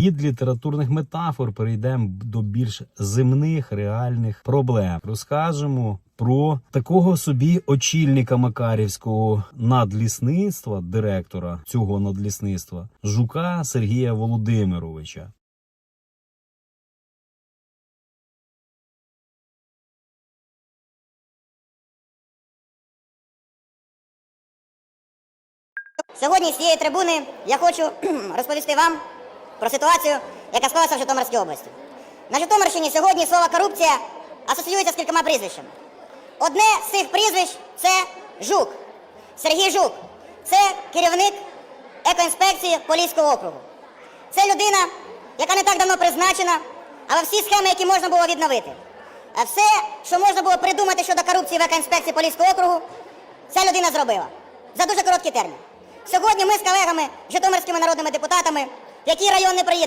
Від літературних метафор перейдемо до більш земних реальних проблем. Розкажемо про такого собі очільника Макарівського надлісництва, директора цього надлісництва, жука Сергія Володимировича. Сьогодні з цієї трибуни я хочу розповісти вам про ситуацію, яка склалася в Житомирській області. На Житомирщині сьогодні слово корупція асоціюється з кількома прізвищами. Одне з цих прізвищ це Жук. Сергій Жук. Це керівник екоінспекції Поліського округу. Це людина, яка не так давно призначена, але всі схеми, які можна було відновити. Все, що можна було придумати щодо корупції в екоінспекції Поліського округу, ця людина зробила за дуже короткий термін. Сьогодні ми з колегами, житомирськими народними депутатами, який район не приїдемо.